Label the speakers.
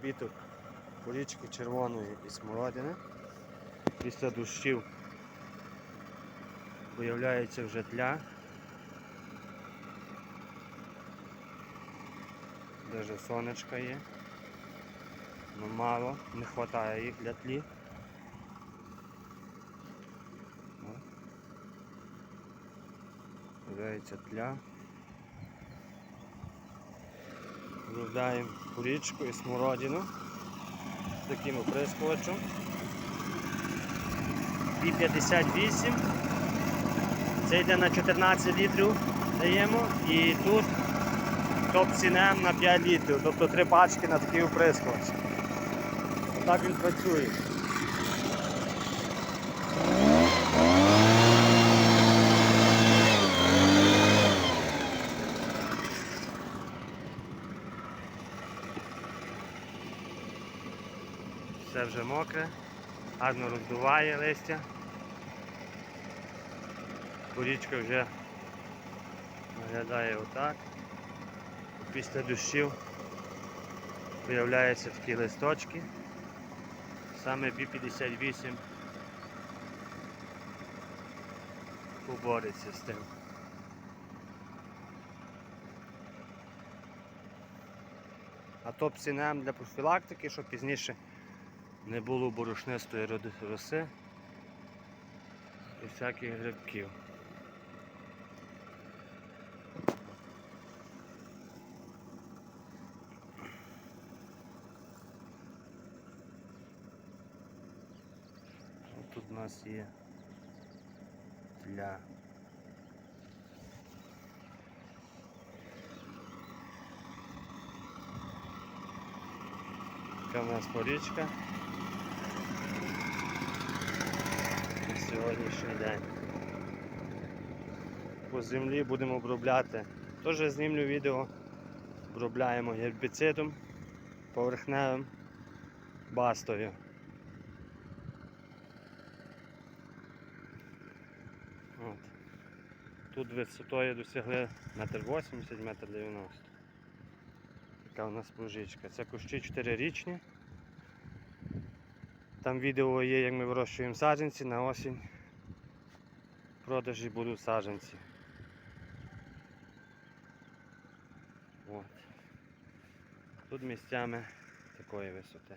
Speaker 1: обіток порічки червоної і смородини. Після дощів появляється вже тля. Даже сонечка є. Ну мало, не вистачає їх для тлі. О. Появляється тля. Врізаємо курічку і смородину з таким оприскувачем. І 58. Це йде на 14 літрів даємо. І тут топ-цінем на 5 літрів, тобто три пачки на такий оприскувач. Отак він працює. Все вже мокре, гарно роздуває листя. Порічка вже виглядає отак. Після дощів з'являються такі листочки. Саме B58 побореться з тим. А топ-цінем для профілактики, щоб пізніше не було борошнистої роси і всяких грибків. Тут у нас є для Така у нас порічка на сьогоднішній день. По землі будемо обробляти. Теж знімлю відео. Обробляємо гербіцидом поверхневим бастою. От. Тут висотою досягли 1,80 м, метр 90 Така у нас плужичка. Це кущі 4-річні. Там відео є, як ми вирощуємо саджанці на осінь. Продажі будуть саджанці. От. Тут місцями такої висоти.